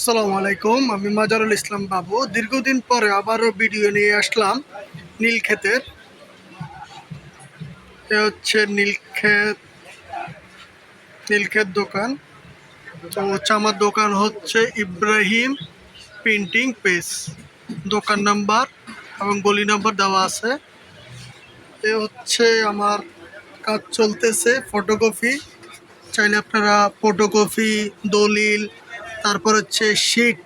আসসালামু আলাইকুম, আমি মাজারুল ইসলাম বাবু। দীর্ঘদিন পরে আবারও ভিডিও নিয়ে আসলাম নীলক্ষেতের। এ হচ্ছে নীলক্ষেত নীলক্ষেত দোকান। তো হচ্ছে আমার দোকান হচ্ছে ইব্রাহিম প্রিন্টিং পেস দোকান নাম্বার এবং গলি নাম্বার দেওয়া আছে। এ হচ্ছে আমার কাজ চলতেছে, ফটোকপি। চাইলে আপনারা ফটোকপি, দলিল তারপর হচ্ছে শিট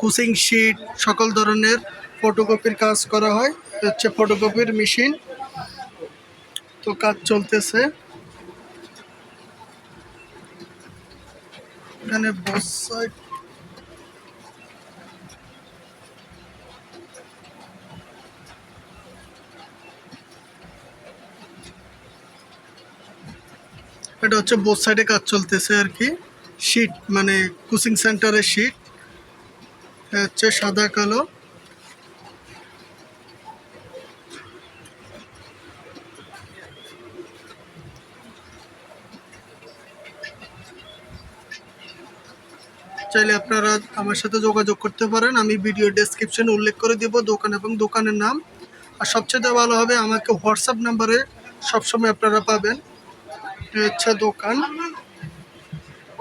কুসিং শিট সকল ধরনের ফটোকপির কাজ করা হয়। হচ্ছে ফটোকপির মেশিন তো কাজ চলতেছে। এখানে side এটা হচ্ছে বোথ সাইডে কাজ চলতেছে আর কি। শিট মানে কোচিং সেন্টারের শিট হচ্ছে সাদা, কালো। চাইলে আপনারা আমার সাথে যোগাযোগ করতে পারেন। আমি ভিডিও ডেসক্রিপশনে উল্লেখ করে দেব দোকান এবং দোকানের নাম। আর সবচেয়ে ভালো হবে আমাকে হোয়াটসঅ্যাপ নাম্বারে সবসময় আপনারা পাবেন। হচ্ছে দোকান।